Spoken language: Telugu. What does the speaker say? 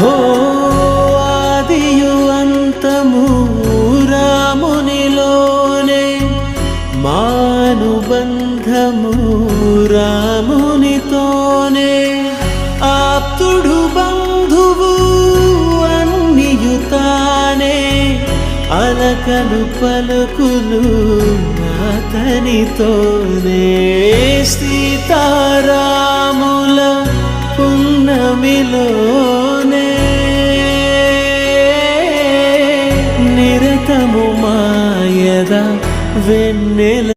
హో ఆదియు అంతము రామునిలోనే మానుబంధము రామునితోనే ఆప్తుడు బంధువు అన్నియుతానే అలకలు పలుకులు అతనితోనే పున్నమిలోనే నిరతము మాయద వెన్నెల